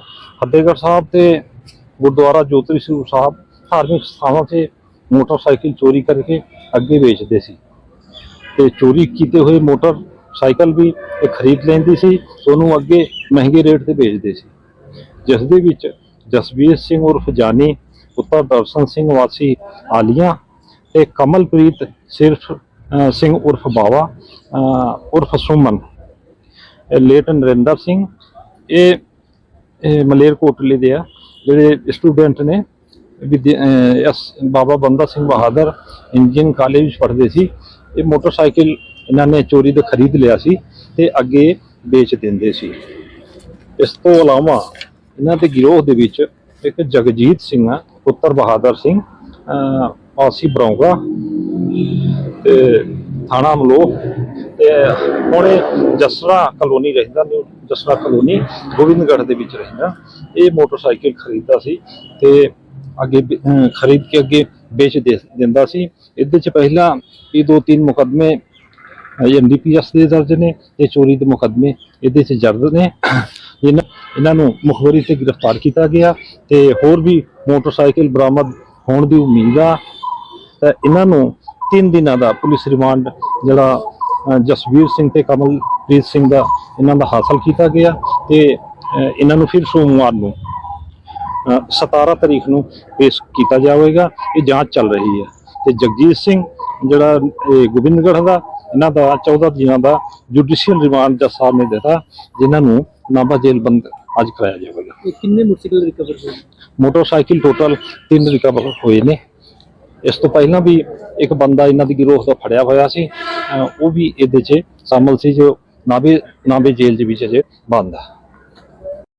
ਫਤਿਹਗੜ੍ਹ ਸਾਹਿਬ ਤੇ ਗੁਰਦੁਆਰਾ ਜੋਤਰੀ ਸਰੂਪ ਸਾਹਿਬ ਧਾਰਮਿਕ ਸਥਾਨਾਂ ਤੇ ਮੋਟਰਸਾਈਕਲ ਚੋਰੀ ਕਰਕੇ ਅੱਗੇ ਵੇਚਦੇ ਸੀ। ਤੇ ਚੋਰੀ ਕੀਤੇ ਹੋਏ ਮੋਟਰਸਾਈਕਲ ਵੀ ਇਹ ਖਰੀਦ ਲੈਂਦੀ ਸੀ, ਉਹਨੂੰ ਅੱਗੇ ਮਹਿੰਗੇ ਰੇਟ ਤੇ ਵੇਚਦੇ ਸੀ। ਜਿਸ ਦੇ ਵਿੱਚ ਜਸਵੀਰ ਸਿੰਘ ਉਰਫ ਜਾਨੀ, ਪੁੱਤਰ ਦਰਸ਼ਨ ਸਿੰਘ ਵਾਸੀ ਆਲੀਆਂ ਤੇ ਕਮਲਪ੍ਰੀਤ ਸਿਰਫ ਸਿੰਘ ਉਰਫ ਬਾਵਾ ਉਰਫ ਸੁਮਨ। ਲੇਟ ਨਰਿੰਦਰ ਸਿੰਘ, ਇਹ ਇਹ ਮਲੇਰਕੋਟਲੇ ਦੇ ਆ ਜਿਹੜੇ ਸਟੂਡੈਂਟ ਨੇ ਵਿਦਿਆ- ਐਸ ਬਾਬਾ ਬੰਦਾ ਸਿੰਘ ਬਹਾਦਰ ਇੰਜੀਨੀਅਰਿੰਗ ਕਾਲਜ ਵਿੱਚ ਪੜ੍ਹਦੇ ਸੀ। ਇਹ ਮੋਟਰਸਾਈਕਲ ਇਹਨਾਂ ਨੇ ਚੋਰੀ ਤੋਂ ਖਰੀਦ ਲਿਆ ਸੀ ਤੇ ਅੱਗੇ ਵੇਚ ਦਿੰਦੇ ਸੀ। ਇਸ ਤੋਂ ਇਲਾਵਾ ਇਹਨਾਂ ਦੇ ਗਿਰੋਹ ਦੇ ਵਿੱਚ ਇੱਕ ਜਗਜੀਤ ਸਿੰਘ ਆ ਪੁੱਤਰ ਬਹਾਦਰ ਸਿੰਘ ਅਹ, ਵਾਸੀ ਬਰੌਂਗਾ ਤੇ ਥਾਣਾ ਮਲੋਹ ਹੁਣ ਇਹ ਜਸਰਾ ਕਲੋਨੀ ਰਹਿੰਦਾ ਨੇ ਜਸਰਾ ਕਲੋਨੀ ਗੋਬਿੰਦਗੜ੍ਹ ਦੇ ਵਿੱਚ ਰਹਿੰਦਾ। ਇਹ ਮੋਟਰਸਾਈਕਲ ਖਰੀਦਦਾ ਸੀ ਤੇ ਅੱਗੇ ਖਰੀਦ ਕੇ ਅੱਗੇ ਵੇਚ ਦੇ, ਦਿੰਦਾ ਸੀ। ਇਹਦੇ ਚ ਪਹਿਲਾਂ ਇਹ ਦੋ ਤਿੰਨ ਮੁਕੱਦਮੇ ਐਨਡੀਪੀਐਸ ਦੇ ਦਰਜ ਨੇ ਤੇ ਚੋਰੀ ਦੇ ਮੁਕੱਦਮੇ ਇਹਦੇ ਚ ਜਰਦ ਨੇ। ਇਹਨਾਂ ਨੂੰ ਮੁਖਬਰੀ ਤੇ ਗ੍ਰਿਫਤਾਰ ਕੀਤਾ ਗਿਆ ਤੇ ਹੋਰ ਵੀ ਮੋਟਰਸਾਈਕਲ ਬਰਾਮਦ ਹੋਣ ਦੀ ਉਮੀਦ ਆ। ਤਾਂ ਇਹਨਾਂ ਨੂੰ 3 ਦਿਨਾਂ ਦਾ ਪੁਲਿਸ ਰਿਮਾਂਡ ਜਿਹੜਾ ਜਸਵੀਰ ਸਿੰਘ ਤੇ ਕਮਲਪ੍ਰੀਤ ਸਿੰਘ ਦਾ ਇਹਨਾਂ ਦਾ ਹਾਸਲ ਕੀਤਾ ਗਿਆ ਤੇ ਇਹਨਾਂ ਨੂੰ ਫਿਰ ਸੋਮਵਾਰ ਨੂੰ ਅ, 17 ਤਰੀਕ ਨੂੰ ਪੇਸ਼ ਕੀਤਾ ਜਾਵੇਗਾ। ਇਹ ਜਾਂਚ ਚੱਲ ਰਹੀ ਹੈ। ਤੇ ਜਗਜੀਤ ਸਿੰਘ ਜਿਹੜਾ ਇਹ ਗੋਬਿੰਦਗੜ੍ਹ ਦਾ ਇਹਨਾਂ ਦਾ 14 ਦਿਨਾਂ ਦਾ ਜੁਡੀਸ਼ੀਅਲ ਰਿਮਾਂਡ ਜੱਜ ਸਾਹਿਬ ਨੇ ਦਿੱਤਾ ਜਿਨ੍ਹਾਂ ਨੂੰ ਨਾਭਾ ਜੇਲ੍ਹ ਬੰਦ ਅੱਜ ਕਰਾਇਆ ਜਾਵੇਗਾ। ਇਹ ਕਿੰਨੇ ਮੋਟਰਸਾਈਕਲ ਰਿਕਵਰ ਹੋਏ? ਮੋਟਰਸਾਈਕਲ ਟੋਟਲ ਤਿੰਨ ਰਿਕਵਰ ਹੋਏ ਨੇ। ਇਸ ਤੋਂ ਪਹਿਲਾਂ ਵੀ ਇੱਕ ਬੰਦਾ ਇਹਨਾਂ ਦੀ ਗਿਰੋਹ ਦਾ ਫੜਿਆ ਹੋਇਆ ਸੀ। ਉਹ ਵੀ ਇਹਦੇ 'ਚ ਸ਼ਾਮਲ ਸੀ ਜੋ ਨਾਭੇ ਨਾਭੇ ਜੇਲ੍ਹ ਦੇ ਵਿੱਚ ਅਜੇ ਬੰਦ ਹੈ